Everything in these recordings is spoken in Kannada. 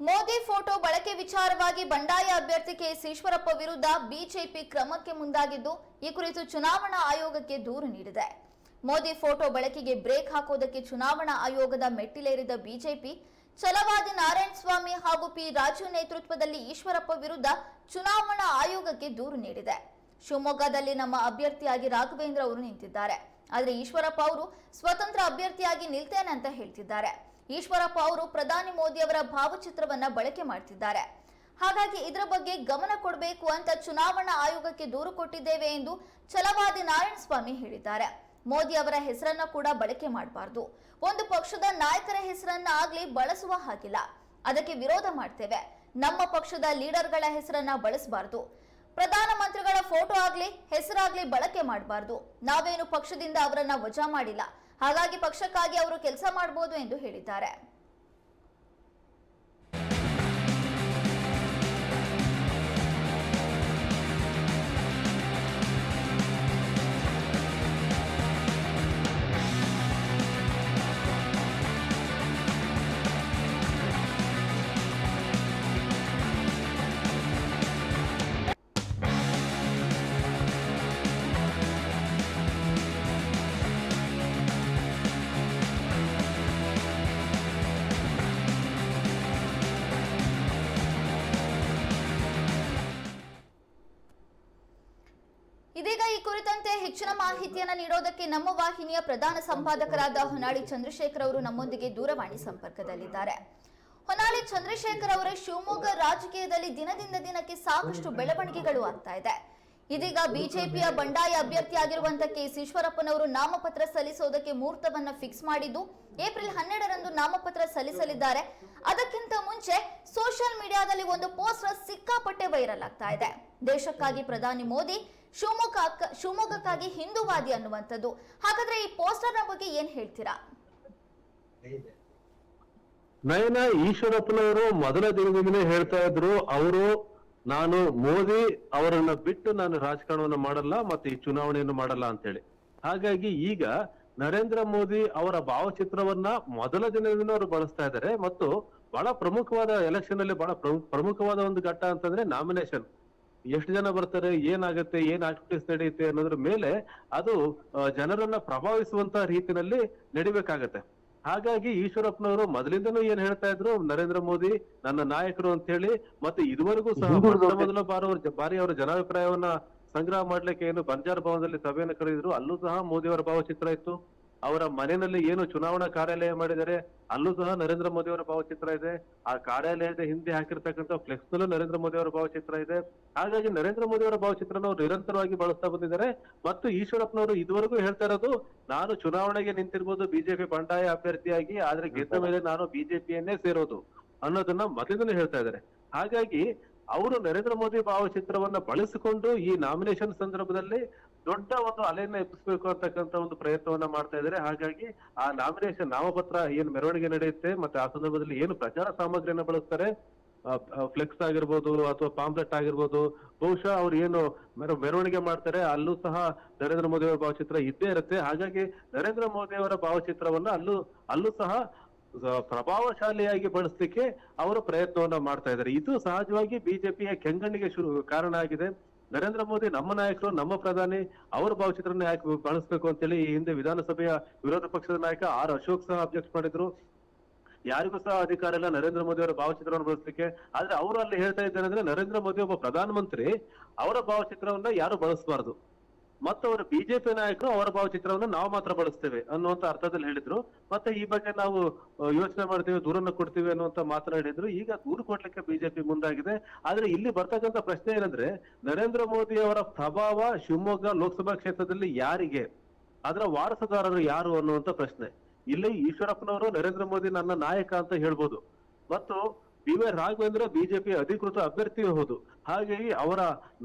ಮೋದಿ ಫೋಟೋ ಬಳಕೆ ವಿಚಾರವಾಗಿ ಬಂಡಾಯ ಅಭ್ಯರ್ಥಿ ಕೆಎಸ್ ಈಶ್ವರಪ್ಪ ವಿರುದ್ಧ ಬಿಜೆಪಿ ಕ್ರಮಕ್ಕೆ ಮುಂದಾಗಿದ್ದು, ಈ ಕುರಿತು ಚುನಾವಣಾ ಆಯೋಗಕ್ಕೆ ದೂರು ನೀಡಿದೆ. ಮೋದಿ ಫೋಟೋ ಬಳಕೆಗೆ ಬ್ರೇಕ್ ಹಾಕೋದಕ್ಕೆ ಚುನಾವಣಾ ಆಯೋಗದ ಮೆಟ್ಟಿಲೇರಿದ ಬಿಜೆಪಿ, ಛಲವಾದಿ ನಾರಾಯಣಸ್ವಾಮಿ ಹಾಗೂ ಪಿ ರಾಜು ನೇತೃತ್ವದಲ್ಲಿ ಈಶ್ವರಪ್ಪ ವಿರುದ್ಧ ಚುನಾವಣಾ ಆಯೋಗಕ್ಕೆ ದೂರು ನೀಡಿದೆ. ಶಿವಮೊಗ್ಗದಲ್ಲಿ ನಮ್ಮ ಅಭ್ಯರ್ಥಿಯಾಗಿ ರಾಘವೇಂದ್ರ ಅವರು ನಿಂತಿದ್ದಾರೆ. ಆದರೆ ಈಶ್ವರಪ್ಪ ಅವರು ಸ್ವತಂತ್ರ ಅಭ್ಯರ್ಥಿಯಾಗಿ ನಿಲ್ತೇನೆ ಅಂತ ಹೇಳ್ತಿದ್ದಾರೆ. ಈಶ್ವರಪ್ಪ ಅವರು ಪ್ರಧಾನಿ ಮೋದಿ ಅವರ ಭಾವಚಿತ್ರವನ್ನ ಬಳಕೆ ಮಾಡ್ತಿದ್ದಾರೆ. ಹಾಗಾಗಿ ಇದರ ಬಗ್ಗೆ ಗಮನ ಕೊಡಬೇಕು ಅಂತ ಚುನಾವಣಾ ಆಯೋಗಕ್ಕೆ ದೂರು ಕೊಟ್ಟಿದ್ದೇವೆ ಎಂದು ಛಲವಾದಿ ನಾರಾಯಣ ಸ್ವಾಮಿ ಹೇಳಿದ್ದಾರೆ. ಮೋದಿ ಅವರ ಹೆಸರನ್ನ ಕೂಡ ಬಳಕೆ ಮಾಡಬಾರ್ದು. ಒಂದು ಪಕ್ಷದ ನಾಯಕರ ಹೆಸರನ್ನ ಆಗ್ಲಿ ಬಳಸುವ ಹಾಗಿಲ್ಲ. ಅದಕ್ಕೆ ವಿರೋಧ ಮಾಡ್ತೇವೆ. ನಮ್ಮ ಪಕ್ಷದ ಲೀಡರ್ಗಳ ಹೆಸರನ್ನ ಬಳಸಬಾರ್ದು. ಪ್ರಧಾನಮಂತ್ರಿಗಳ ಫೋಟೋ ಆಗ್ಲಿ, ಹೆಸರಾಗ್ಲಿ ಬಳಕೆ ಮಾಡಬಾರ್ದು. ನಾವೇನು ಪಕ್ಷದಿಂದ ಅವರನ್ನ ವಜಾ ಮಾಡಿಲ್ಲ. ಹಾಗಾಗಿ ಪಕ್ಷಕ್ಕಾಗಿ ಅವರು ಕೆಲಸ ಮಾಡಬಹುದು ಎಂದು ಹೇಳಿದ್ದಾರೆ. ಹೆಚ್ಚಿನ ಮಾಹಿತಿಯನ್ನ ನೀಡೋದಕ್ಕೆ ನಮ್ಮ ವಾಹಿನಿಯ ಪ್ರಧಾನ ಸಂಪಾದಕರಾದ ಹೊನ್ನಾಳಿ ಚಂದ್ರಶೇಖರ್ ಅವರು ನಮ್ಮೊಂದಿಗೆ ದೂರವಾಣಿ ಸಂಪರ್ಕದಲ್ಲಿದ್ದಾರೆ. ಹೊನ್ನಾಳಿ ಚಂದ್ರಶೇಖರ್ ಅವರ ಶಿವಮೊಗ್ಗ ರಾಜಕೀಯದಲ್ಲಿ ದಿನದಿಂದ ದಿನಕ್ಕೆ ಸಾಕಷ್ಟು ಬೆಳವಣಿಗೆಗಳು ಆಗ್ತಾ ಇದೆ. ಇದೀಗ ಬಿಜೆಪಿಯ ಬಂಡಾಯ ಅಭ್ಯರ್ಥಿಯಾಗಿರುವಂತಹ ಕೆ ಎಸ್ ಈಶ್ವರಪ್ಪನವರು ನಾಮಪತ್ರ ಸಲ್ಲಿಸೋದಕ್ಕೆ ಮುಹೂರ್ತವನ್ನ ಫಿಕ್ಸ್ ಮಾಡಿದ್ದು ಏಪ್ರಿಲ್ ಹನ್ನೆರಡರಂದು ನಾಮಪತ್ರ ಸಲ್ಲಿಸಲಿದ್ದಾರೆ. ಅದಕ್ಕಿಂತ ಮುಂಚೆ ಸೋಷಿಯಲ್ ಮೀಡಿಯಾದಲ್ಲಿ ಒಂದು ಪೋಸ್ಟರ್ ಸಿಕ್ಕಾಪಟ್ಟೆ ವೈರಲ್ ಆಗ್ತಾ ಇದೆ. ದೇಶಕ್ಕಾಗಿ ಪ್ರಧಾನಿ ಮೋದಿ ಶಿವಮೊಗ್ಗ ಶಿವಮೊಗ್ಗಕ್ಕಾಗಿ ಹಿಂದೂವಾದಿ ಅನ್ನುವಂಥದ್ದು. ಹಾಗಾದ್ರೆ ಈ ಪೋಸ್ಟರ್ನ ಬಗ್ಗೆ ಏನ್ ಹೇಳ್ತೀರಾ? ನಯನ ಈಶ್ವರಪ್ಪನವರು ಮೊದಲ ದಿನದಿಂದಲೇ ಹೇಳ್ತಾ ಇದ್ರು, ಅವರು, ನಾನು ಮೋದಿ, ಅವರನ್ನ ಬಿಟ್ಟು ನಾನು ರಾಜಕಾರಣವನ್ನು ಮಾಡಲ್ಲ ಮತ್ತೆ ಈ ಚುನಾವಣೆಯನ್ನು ಮಾಡಲ್ಲ ಅಂತ ಹೇಳಿ ಹಾಗಾಗಿ ಈಗ ನರೇಂದ್ರ ಮೋದಿ ಅವರ ಭಾವಚಿತ್ರವನ್ನ ಮೊದಲ ದಿನದಿಂದ ಅವರು ಬಳಸ್ತಾ ಇದ್ದಾರೆ. ಮತ್ತು ಬಹಳ ಪ್ರಮುಖವಾದ ಎಲೆಕ್ಷನ್ ಅಲ್ಲಿ ಬಹಳ ಪ್ರಮುಖವಾದ ಒಂದು ಘಟ್ಟ ಅಂತಂದ್ರೆ ನಾಮಿನೇಷನ್ ಎಷ್ಟು ಜನ ಬರ್ತಾರೆ ಏನಾಗುತ್ತೆ ಏನ್ ಆಕ್ಟಿವಿಟೀಸ್ ನಡೆಯುತ್ತೆ ಅನ್ನೋದ್ರ ಮೇಲೆ ಅದು ಜನರನ್ನ ಪ್ರಭಾವಿಸುವಂತ ರೀತಿನಲ್ಲಿ ನಡಿಬೇಕಾಗತ್ತೆ. ಹಾಗಾಗಿ ಈಶ್ವರಪ್ಪನವರು ಮೊದಲಿಂದನೂ ಏನ್ ಹೇಳ್ತಾ ಇದ್ರು ನರೇಂದ್ರ ಮೋದಿ ನನ್ನ ನಾಯಕರು ಅಂತ ಹೇಳಿ ಮತ್ತೆ ಇದುವರೆಗೂ ಸಹ ಮೊದಲ ಬಾರಿ ಅವ್ರ ಬಾರಿ ಅವರ ಜನಾಭಿಪ್ರಾಯವನ್ನ ಸಂಗ್ರಹ ಮಾಡ್ಲಿಕ್ಕೆ ಏನು ಬಂಜಾರ ಭವನದಲ್ಲಿ ಸಭೆಯನ್ನು ಕರೆದಿದ್ರು ಅಲ್ಲೂ ಸಹ ಮೋದಿ ಅವರ ಭಾವಚಿತ್ರ ಇತ್ತು. ಅವರ ಮನೆಯಲ್ಲಿ ಏನು ಚುನಾವಣಾ ಕಾರ್ಯಾಲಯ ಮಾಡಿದ್ದಾರೆ ಅಲ್ಲೂ ಸಹ ನರೇಂದ್ರ ಮೋದಿ ಅವರ ಭಾವಚಿತ್ರ ಇದೆ. ಆ ಕಾರ್ಯಾಲಯದ ಹಿಂದೆ ಹಾಕಿರ್ತಕ್ಕಂಥ ಫ್ಲೆಕ್ಸ್ ನಲ್ಲೂ ನರೇಂದ್ರ ಮೋದಿ ಅವರ ಭಾವಚಿತ್ರ ಇದೆ. ಹಾಗಾಗಿ ನರೇಂದ್ರ ಮೋದಿ ಅವರ ಭಾವಚಿತ್ರನ ಅವರು ನಿರಂತರವಾಗಿ ಬಳಸ್ತಾ ಬಂದಿದ್ದಾರೆ. ಮತ್ತು ಈಶ್ವರಪ್ಪನವರು ಇದುವರೆಗೂ ಹೇಳ್ತಾ ಇರೋದು ನಾನು ಚುನಾವಣೆಗೆ ನಿಂತಿರ್ಬೋದು ಬಿಜೆಪಿ ಬಂಡಾಯ ಅಭ್ಯರ್ಥಿಯಾಗಿ ಆದ್ರೆ ಗೆದ್ದ ಮೇಲೆ ನಾನು ಬಿಜೆಪಿಯನ್ನೇ ಸೇರೋದು ಅನ್ನೋದನ್ನ ಮೊದಲಿಂದಲೂ ಹೇಳ್ತಾ ಇದ್ದಾರೆ. ಹಾಗಾಗಿ ಅವರು ನರೇಂದ್ರ ಮೋದಿ ಭಾವಚಿತ್ರವನ್ನ ಬಳಸಿಕೊಂಡು ಈ ನಾಮಿನೇಷನ್ ಸಂದರ್ಭದಲ್ಲಿ ದೊಡ್ಡ ಒಂದು ಅಲೆಯನ್ನ ಎಬ್ಬಿಸ್ಬೇಕು ಅಂತಕ್ಕಂತ ಒಂದು ಪ್ರಯತ್ನವನ್ನ ಮಾಡ್ತಾ ಇದ್ದಾರೆ. ಹಾಗಾಗಿ ಆ ನಾಮಿನೇಷನ್ ನಾಮಪತ್ರ ಏನ್ ಮೆರವಣಿಗೆ ನಡೆಯುತ್ತೆ ಮತ್ತೆ ಆ ಸಂದರ್ಭದಲ್ಲಿ ಏನು ಪ್ರಚಾರ ಸಾಮಗ್ರಿಯನ್ನ ಬಳಸ್ತಾರೆ? ಫ್ಲೆಕ್ಸ್ ಆಗಿರ್ಬೋದು ಅಥವಾ ಪಾಂಪ್ಲೆಟ್ ಆಗಿರ್ಬೋದು, ಬಹುಶಃ ಅವ್ರು ಏನು ಮೆರ- ಮೆರವಣಿಗೆ ಮಾಡ್ತಾರೆ, ಅಲ್ಲೂ ಸಹ ನರೇಂದ್ರ ಮೋದಿ ಅವರ ಭಾವಚಿತ್ರ ಇದ್ದೇ ಇರುತ್ತೆ. ಹಾಗಾಗಿ ನರೇಂದ್ರ ಮೋದಿ ಅವರ ಭಾವಚಿತ್ರವನ್ನ ಅಲ್ಲೂ ಅಲ್ಲೂ ಸಹ ಪ್ರಭಾವಶಾಲಿಯಾಗಿ ಬಳಸಲಿಕ್ಕೆ ಅವರು ಪ್ರಯತ್ನವನ್ನ ಮಾಡ್ತಾ ಇದ್ದಾರೆ. ಇದು ಸಹಜವಾಗಿ ಬಿಜೆಪಿಯ ಕೆಂಗಣ್ಣಿಗೆ ಶುರು ಕಾರಣ ಆಗಿದೆ. ನರೇಂದ್ರ ಮೋದಿ ನಮ್ಮ ನಾಯಕರು, ನಮ್ಮ ಪ್ರಧಾನಿ, ಅವರ ಭಾವಚಿತ್ರನ ಬಳಸಬೇಕು ಅಂತೇಳಿ ಈ ಹಿಂದೆ ವಿಧಾನಸಭೆಯ ವಿರೋಧ ಪಕ್ಷದ ನಾಯಕ ಆರ್ ಅಶೋಕ್ ಸಹ ಅಬ್ಜೆಕ್ಟ್ ಮಾಡಿದ್ರು. ಯಾರಿಗೂ ಸಹ ಅಧಿಕಾರ ಇಲ್ಲ ನರೇಂದ್ರ ಮೋದಿ ಅವರ ಭಾವಚಿತ್ರವನ್ನು ಬಳಸಲಿಕ್ಕೆ. ಆದ್ರೆ ಅವರು ಅಲ್ಲಿ ಹೇಳ್ತಾ ಇದ್ದಾರೆ ಅಂದ್ರೆ ನರೇಂದ್ರ ಮೋದಿ ಒಬ್ಬ ಪ್ರಧಾನಮಂತ್ರಿ, ಅವರ ಭಾವಚಿತ್ರವನ್ನ ಯಾರು ಬಳಸಬಾರದು. ಮತ್ತು ಅವರು ಬಿಜೆಪಿ ನಾಯಕರು ಅವರ ಭಾವಚಿತ್ರವನ್ನು ನಾವು ಮಾತ್ರ ಬಳಸ್ತೇವೆ ಅನ್ನುವಂತ ಅರ್ಥದಲ್ಲಿ ಹೇಳಿದ್ರು. ಮತ್ತೆ ಈ ಬಗ್ಗೆ ನಾವು ಯೋಚನೆ ಮಾಡ್ತೀವಿ, ದೂರನ್ನು ಕೊಡ್ತೀವಿ ಅನ್ನುವಂತ ಮಾತನಾಡಿದ್ರು ಈಗ ದೂರು ಕೊಡ್ಲಿಕ್ಕೆ ಬಿಜೆಪಿ ಮುಂದಾಗಿದೆ. ಆದ್ರೆ ಇಲ್ಲಿ ಬರ್ತಕ್ಕಂಥ ಪ್ರಶ್ನೆ ಏನಂದ್ರೆ, ನರೇಂದ್ರ ಮೋದಿ ಅವರ ಪ್ರಭಾವ ಶಿವಮೊಗ್ಗ ಲೋಕಸಭಾ ಕ್ಷೇತ್ರದಲ್ಲಿ ಯಾರಿಗೆ? ಅದರ ವಾರಸುದಾರರು ಯಾರು ಅನ್ನುವಂತ ಪ್ರಶ್ನೆ. ಇಲ್ಲಿ ಈಶ್ವರಪ್ಪನವರು ನರೇಂದ್ರ ಮೋದಿ ನನ್ನ ನಾಯಕ ಅಂತ ಹೇಳ್ಬೋದು. ಮತ್ತು ಬಿ ವೈ ರಾಘವೇಂದ್ರ ಬಿಜೆಪಿ ಅಧಿಕೃತ ಅಭ್ಯರ್ಥಿಯೂ ಹೌದು. ಹಾಗಾಗಿ ಅವರ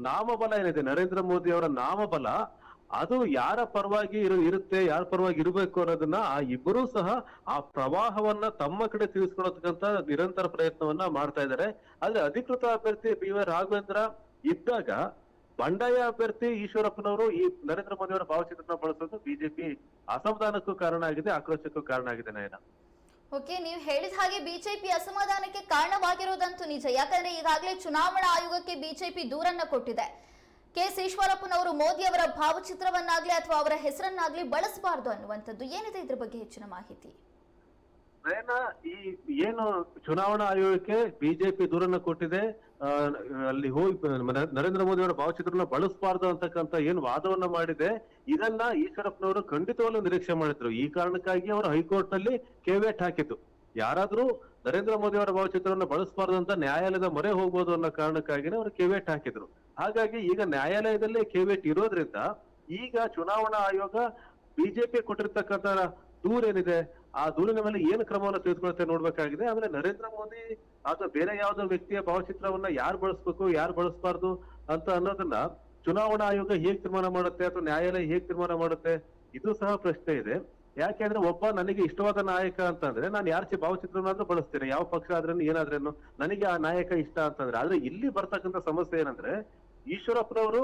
ನಾಮಬಲ ಏನಿದೆ, ನರೇಂದ್ರ ಮೋದಿ ಅವರ ನಾಮಬಲ, ಅದು ಯಾರ ಪರವಾಗಿ ಇರು, ಇರುತ್ತೆ, ಯಾರ ಪರವಾಗಿ ಇರಬೇಕು ಅನ್ನೋದನ್ನ ಆ ಇಬ್ಬರೂ ಸಹ ಆ ಪ್ರವಾಹವನ್ನ ತಮ್ಮ ಕಡೆ ತಿಳಿಸ್ಕೊಳತಕ್ಕಂತ ನಿರಂತರ ಪ್ರಯತ್ನವನ್ನ ಮಾಡ್ತಾ ಇದ್ದಾರೆ. ಆದ್ರೆ ಅಧಿಕೃತ ಅಭ್ಯರ್ಥಿ ಬಿ ವೈ ರಾಘವೇಂದ್ರ ಇದ್ದಾಗ ಬಂಡಾಯ ಅಭ್ಯರ್ಥಿ ಈಶ್ವರಪ್ಪನವರು ಈ ನರೇಂದ್ರ ಮೋದಿ ಅವರ ಭಾವಚಿತ್ರನ ಬಳಸೋದು ಬಿಜೆಪಿ ಅಸಮಾಧಾನಕ್ಕೂ ಕಾರಣ ಆಗಿದೆ, ಆಕ್ರೋಶಕ್ಕೂ ಕಾರಣ ಆಗಿದೆ ನಯನ. ಓಕೆ, ನೀವು ಹೇಳಿದ ಹಾಗೆ ಬಿಜೆಪಿ ಅಸಮಾಧಾನಕ್ಕೆ ಕಾರಣವಾಗಿರುವುದಂತೂ ನಿಜ. ಯಾಕಂದ್ರೆ ಈಗಾಗಲೇ ಚುನಾವಣಾ ಆಯೋಗಕ್ಕೆ ಬಿಜೆಪಿ ದೂರನ್ನ ಕೊಟ್ಟಿದೆ. ಕೆ. ಎಸ್ ಈಶ್ವರಪ್ಪನವರು ಮೋದಿ ಅವರ ಭಾವಚಿತ್ರವನ್ನಾಗ್ಲಿ ಅಥವಾ ಅವರ ಹೆಸರನ್ನಾಗ್ಲಿ ಬಳಸಬಾರದು ಅನ್ನುವಂಥದ್ದು. ಏನಿದೆ ಇದ್ರ ಬಗ್ಗೆ ಹೆಚ್ಚಿನ ಮಾಹಿತಿ? ಈ ಏನು ಚುನಾವಣಾ ಆಯೋಗಕ್ಕೆ ಬಿಜೆಪಿ ದೂರನ್ನ ಕೊಟ್ಟಿದೆ ಅಲ್ಲಿ ಹೋಗಿ ನರೇಂದ್ರ ಮೋದಿ ಅವರ ಭಾವಚಿತ್ರನ ಬಳಸಬಾರ್ದು ಅಂತಕ್ಕಂತ ಏನು ವಾದವನ್ನ ಮಾಡಿದೆ, ಇದನ್ನ ಈಶ್ವರಪ್ಪನವರು ಖಂಡಿತವಾಗ್ಲೂ ನಿರೀಕ್ಷೆ ಮಾಡಿದ್ರು. ಈ ಕಾರಣಕ್ಕಾಗಿ ಅವರು ಹೈಕೋರ್ಟ್ನಲ್ಲಿ ಕೇವೇಟ್ ಹಾಕಿದ್ದು. ಯಾರಾದ್ರೂ ನರೇಂದ್ರ ಮೋದಿ ಅವರ ಭಾವಚಿತ್ರವನ್ನು ಬಳಸಬಾರ್ದು ಅಂತ ನ್ಯಾಯಾಲಯದ ಮೊರೆ ಹೋಗ್ಬೋದು ಅನ್ನೋ ಕಾರಣಕ್ಕಾಗಿನೇ ಅವರು ಕೇವೇಟ್ ಹಾಕಿದ್ರು. ಹಾಗಾಗಿ ಈಗ ನ್ಯಾಯಾಲಯದಲ್ಲೇ ಕೇವೇಟ್ ಇರೋದ್ರಿಂದ ಈಗ ಚುನಾವಣಾ ಆಯೋಗ ಬಿಜೆಪಿ ಕೊಟ್ಟಿರ್ತಕ್ಕಂಥ ದೂರ ಏನಿದೆ ಆ ದೂರಿನ ಮೇಲೆ ಏನು ಕ್ರಮವನ್ನು ತೆಗೆದುಕೊಳ್ಳುತ್ತೆ ನೋಡ್ಬೇಕಾಗಿದೆ. ಆಮೇಲೆ ನರೇಂದ್ರ ಮೋದಿ ಅಥವಾ ಬೇರೆ ಯಾವುದೋ ವ್ಯಕ್ತಿಯ ಭಾವಚಿತ್ರವನ್ನ ಯಾರು ಬಳಸ್ಬೇಕು, ಯಾರು ಬಳಸಬಾರ್ದು ಅಂತ ಅನ್ನೋದನ್ನ ಚುನಾವಣಾ ಆಯೋಗ ಹೇಗ್ ತೀರ್ಮಾನ ಮಾಡುತ್ತೆ ಅಥವಾ ನ್ಯಾಯಾಲಯ ಹೇಗ್ ತೀರ್ಮಾನ ಮಾಡುತ್ತೆ, ಇದು ಸಹ ಪ್ರಶ್ನೆ ಇದೆ. ಯಾಕೆಂದ್ರೆ ಒಬ್ಬ ನನಗೆ ಇಷ್ಟವಾದ ನಾಯಕ ಅಂತಂದ್ರೆ ನಾನು ಯಾರ ಭಾವಚಿತ್ರನಾದ್ರೂ ಬಳಸ್ತೇನೆ, ಯಾವ ಪಕ್ಷ ಆದ್ರೇನು ಏನಾದ್ರೇನು ನನಗೆ ಆ ನಾಯಕ ಇಷ್ಟ ಅಂತಂದ್ರೆ. ಆದ್ರೆ ಇಲ್ಲಿ ಬರ್ತಕ್ಕಂಥ ಸಮಸ್ಯೆ ಏನಂದ್ರೆ ಈಶ್ವರಪ್ಪನವರು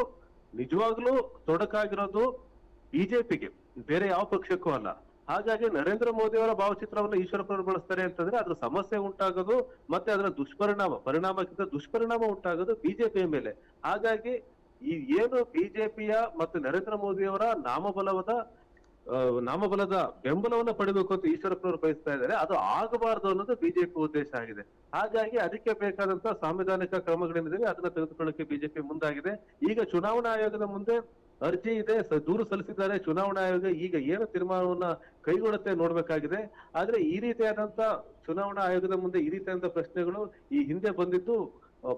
ನಿಜವಾಗ್ಲೂ ತೊಡಕಾಗಿರೋದು ಬಿಜೆಪಿಗೆ, ಬೇರೆ ಯಾವ ಪಕ್ಷಕ್ಕೂ ಅಲ್ಲ. ಹಾಗಾಗಿ ನರೇಂದ್ರ ಮೋದಿ ಅವರ ಭಾವಚಿತ್ರವನ್ನು ಈಶ್ವರಪ್ಪನವರು ಬಳಸ್ತಾರೆ ಅಂತಂದ್ರೆ ಅದ್ರ ಸಮಸ್ಯೆ ಉಂಟಾಗೋದು, ಮತ್ತೆ ಅದರ ದುಷ್ಪರಿಣಾಮ, ಪರಿಣಾಮಕ್ಕಿಂತ ದುಷ್ಪರಿಣಾಮ ಉಂಟಾಗೋದು ಬಿಜೆಪಿಯ ಮೇಲೆ. ಹಾಗಾಗಿ ಈ ಏನು ಬಿಜೆಪಿಯ ಮತ್ತು ನರೇಂದ್ರ ಮೋದಿ ಅವರ ನಾಮಬಲವಾದ ನಾಮಬಲದ ಬೆಂಬಲವನ್ನ ಪಡಿಬೇಕು ಅಂತ ಈಶ್ವರಪ್ಪನವರು ಬಯಸ್ತಾ ಇದ್ದಾರೆ, ಅದು ಆಗಬಾರದು ಅನ್ನೋದು ಬಿಜೆಪಿ ಉದ್ದೇಶ ಆಗಿದೆ. ಹಾಗಾಗಿ ಅದಕ್ಕೆ ಬೇಕಾದಂತಹ ಸಾಂವಿಧಾನಿಕ ಕ್ರಮಗಳೇನಿದೆ ಅದನ್ನ ತೆಗೆದುಕೊಳ್ಳಕ್ಕೆ ಬಿಜೆಪಿ ಮುಂದಾಗಿದೆ. ಈಗ ಚುನಾವಣಾ ಆಯೋಗದ ಮುಂದೆ ಅರ್ಜಿ ಇದೆ ದೂರು ಸಲ್ಲಿಸಿದ್ದಾರೆ, ಚುನಾವಣಾ ಆಯೋಗ ಈಗ ಏನು ತೀರ್ಮಾನವನ್ನ ಕೈಗೊಳ್ಳುತ್ತೆ ನೋಡ್ಬೇಕಾಗಿದೆ. ಆದ್ರೆ ಈ ರೀತಿಯಾದಂತ ಚುನಾವಣಾ ಆಯೋಗದ ಮುಂದೆ ಈ ರೀತಿಯಾದಂತ ಪ್ರಶ್ನೆಗಳು ಈ ಹಿಂದೆ ಬಂದಿದ್ದು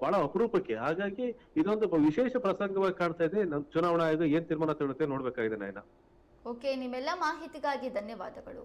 ಬಹಳ ಅಪರೂಪಕ್ಕೆ. ಹಾಗಾಗಿ ಇದೊಂದು ವಿಶೇಷ ಪ್ರಸಂಗವಾಗಿ ಕಾಣ್ತಾ ಇದೆ. ನಮ್ ಚುನಾವಣಾ ಆಯೋಗ ಏನ್ ತೀರ್ಮಾನ ತಗೊಳುತ್ತೆ ನೋಡ್ಬೇಕಾಗಿದೆ ನಾಯ್ನ. ಓಕೆ, ನಿಮ್ಮೆಲ್ಲ ಮಾಹಿತಿಗಾಗಿ ಧನ್ಯವಾದಗಳು.